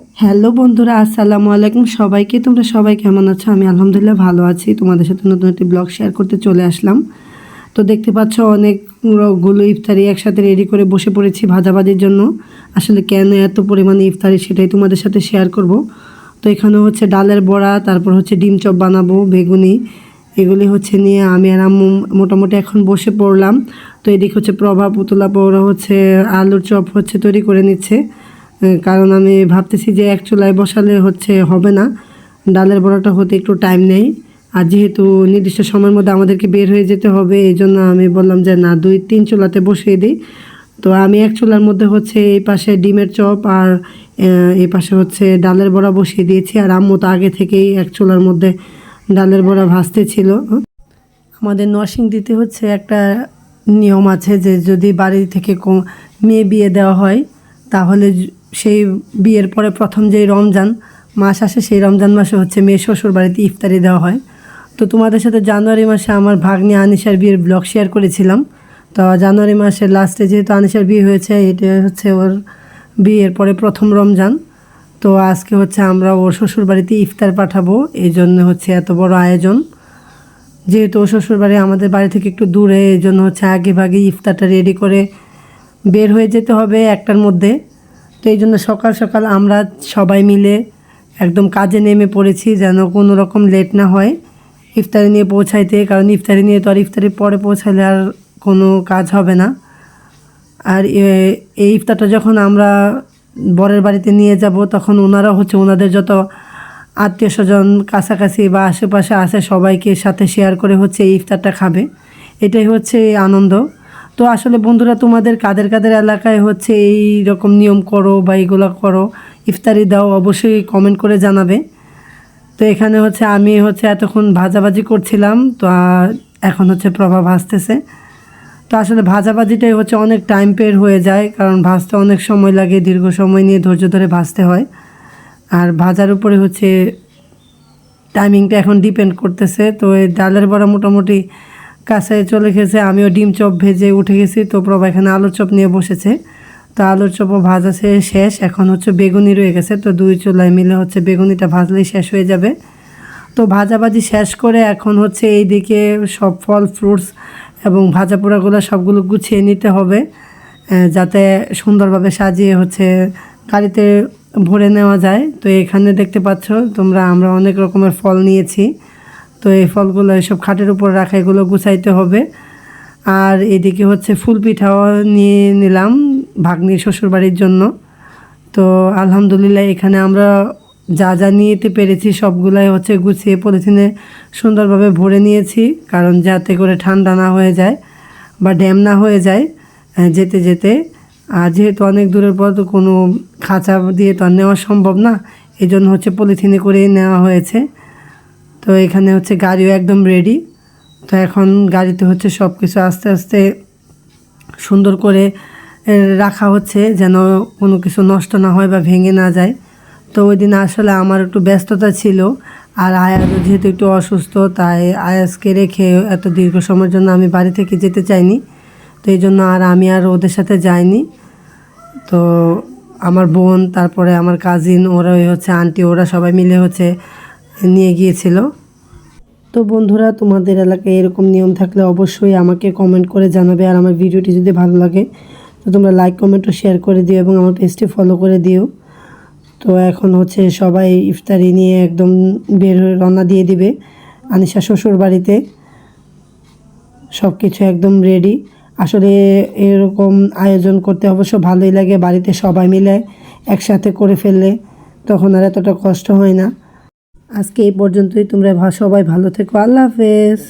Hello বন্ধুরা, আসসালামু আলাইকুম সবাইকে। তোমরা সবাই কেমন আছো? আমি আলহামদুলিল্লাহ ভালো আছি। তোমাদের সাথে নতুন একটি ব্লগ শেয়ার করতে চলে আসলাম। তো দেখতে পাচ্ছ অনেকগুলো ইফতারি একসাথে রেডি করে বসে পড়েছি ভাজাভাজির জন্য। আসলে কেন এত পরিমাণে ইফতারি সেটাই তোমাদের সাথে শেয়ার করব। তো এখানে হচ্ছে ডালের বড়া, তারপর হচ্ছে ডিম চপ বানাবো, বেগুনি। এগুলি হচ্ছে নিয়ে আমি আর আম্মু মোটামুটি এখন বসে পড়লাম। তো এদিকে হচ্ছে প্রভা পুতলা পৌরা হচ্ছে আলুর চপ হচ্ছে তৈরি করে নিচ্ছে। কারণ আমি ভাবতেছি যে এক চুলায় বসালে হচ্ছে হবে না। ডালের বড়াটা হতে একটু টাইম নেই। আর যেহেতু নির্দিষ্ট সময়ের মধ্যে আমাদেরকে বের হয়ে যেতে হবে, এই জন্য আমি বললাম যে না, দুই, তিন চুলাতে বসিয়ে দিই। তো আমি এক চুলার মধ্যে হচ্ছে এই পাশে ডিমের চপ আর এই পাশে হচ্ছে ডালের বড়া বসিয়ে দিয়েছি। আর আম্মু তো আগে থেকেই এক চুলার মধ্যে ডালের বড়া ভাজতে ছিল আমাদের নরসিংদীতে হচ্ছে একটা নিয়ম আছে যে যদি বাড়ি থেকে মেয়ে বিয়ে দেওয়া হয়, তাহলে সেই বিয়ের পরে প্রথম যেই রমজান মাস আসে, সেই রমজান মাসে হচ্ছে মেয়ে শ্বশুর বাড়িতে ইফতারি দেওয়া হয়। তো তোমাদের সাথে জানুয়ারি মাসে আমার ভাগ্নি আনিশার বিয়ের ব্লগ শেয়ার করেছিলাম। তো জানুয়ারি মাসের লাস্টে যেহেতু আনিশার বিয়ে হয়েছে, এটা হচ্ছে ওর বিয়ের পরে প্রথম রমজান। তো আজকে হচ্ছে আমরা ওর শ্বশুর বাড়িতে ইফতার পাঠাবো এই জন্য হচ্ছে এত বড় আয়োজন। যেহেতু ও শ্বশুরবাড়ি আমাদের বাড়ি থেকে একটু দূরে এই জন্য হচ্ছে আগে ভাগে ইফতারটা রেডি করে বের হয়ে যেতে হবে একটার মধ্যে। তো এই জন্য সকাল সকাল আমরা সবাই মিলে একদম কাজে নেমে পড়েছি যেন কোনো রকম লেট না হয় ইফতারি নিয়ে পৌঁছাইতে, কারণ ইফতারি নিয়ে তো আর ইফতারির পরে পৌঁছালে আর কোনো কাজ হবে না। আর এই ইফতারটা যখন আমরা বরের বাড়িতে নিয়ে যাব, তখন ওনারা হচ্ছে ওনাদের যত আত্মীয় স্বজন কাছাকাছি বা আশেপাশে আছে, সবাইকে সাথে শেয়ার করে হচ্ছে এই ইফতারটা খাবে। এটাই হচ্ছে আনন্দ। তো আসলে বন্ধুরা, তোমাদের কাদের কাদের এলাকায় হচ্ছে এই রকম নিয়ম করো বা এইগুলো করো, ইফতারি দাও অবশ্যই কমেন্ট করে জানাবে। তো এখানে হচ্ছে আমি হচ্ছে এতক্ষণ ভাজাভাজি করছিলাম, তো এখন হচ্ছে প্রভা ভাজতেছে তো আসলে ভাজাভাজিটাই হচ্ছে অনেক টাইম পের হয়ে যায়, কারণ ভাজতে অনেক সময় লাগে, দীর্ঘ সময় নিয়ে ধৈর্য ধরে ভাজতে হয়। আর ভাজার উপরে হচ্ছে টাইমিংটা এখন ডিপেন্ড করতেছে, তো এই ডালের বড়া মোটামুটি কাছে চলে গেছে, আমিও ডিম চপ ভেজে উঠে গেছি। তো প্রভা এখানে আলুর চপ নিয়ে বসেছে। তো আলুর চপও ভাজা শেষ, এখন হচ্ছে বেগুনি রয়ে গেছে। তো দুই চুলায় মিলে হচ্ছে বেগুনিটা ভাজলেই শেষ হয়ে যাবে। তো ভাজাভাজি শেষ করে এখন হচ্ছে এইদিকে সব ফল, ফ্রুটস এবং ভাজা পোড়াগুলো সবগুলো গুছিয়ে নিতে হবে যাতে সুন্দরভাবে সাজিয়ে হচ্ছে গাড়িতে ভরে নেওয়া যায়। তো এখানে দেখতে পাচ্ছ তোমরা, আমরা অনেক রকমের ফল নিয়েছি। তো এই ফলগুলো এসব খাটের উপর রাখা, এগুলো গুছাইতে হবে। আর এদিকে হচ্ছে ফুল পিঠাও নিয়ে নিলাম ভাগ্নির শ্বশুরবাড়ির জন্য। তো আলহামদুলিল্লাহ এখানে আমরা যা যা নিতে পেরেছি সবগুলাই হচ্ছে গুছিয়ে পলিথিনে সুন্দরভাবে ভরে নিয়েছি, কারণ যাতে করে ঠান্ডা না হয়ে যায় বা ড্যাম না হয়ে যায় যেতে যেতে। আর যেহেতু অনেক দূরের পর তো কোনো খাঁচা দিয়ে তো আর নেওয়া সম্ভব না এই জন্য হচ্ছে পলিথিনে করেই নেওয়া হয়েছে। তো এখানে হচ্ছে গাড়িও একদম রেডি তো এখন গাড়িতে হচ্ছে সব কিছু আস্তে আস্তে সুন্দর করে রাখা হচ্ছে যেন কোনো কিছু নষ্ট না হয় বা ভেঙে না যায়। তো ওই দিন আসলে আমার একটু ব্যস্ততা ছিল আর আয়াজও যেহেতু একটু অসুস্থ, তাই আয়াজকে রেখে এত দীর্ঘ সময়ের জন্য আমি বাড়ি থেকে যেতে চাইনি। তো এই জন্য আর আমি আর ওদের সাথে যাইনি। তো আমার বোন, তারপরে আমার কাজিন ওরা হচ্ছে আন্টি ওরা সবাই মিলে হচ্ছে নিয়ে গিয়েছিল। তো বন্ধুরা, তোমাদের এলাকায় এরকম নিয়ম থাকলে অবশ্যই আমাকে কমেন্ট করে জানাবে আর আমার ভিডিওটি যদি ভালো লাগে, তো তোমরা লাইক কমেন্ট ও শেয়ার করে দিও এবং আমার পেজটি ফলো করে দিও। তো এখন হচ্ছে সবাই ইফতারি নিয়ে একদম বের হয়ে রওনা দিয়ে দিবে। আনিশা শ্বশুর বাড়িতে। সব কিছু একদম রেডি আসলে এরকম আয়োজন করতে অবশ্য ভালোই লাগে, বাড়িতে সবাই মিলে একসাথে করে ফেললে তখন আর এতটা কষ্ট হয় না। আজকে এই পর্যন্তই তোমরা সবাই ভালো থেকো আল্লাহ হাফেজ।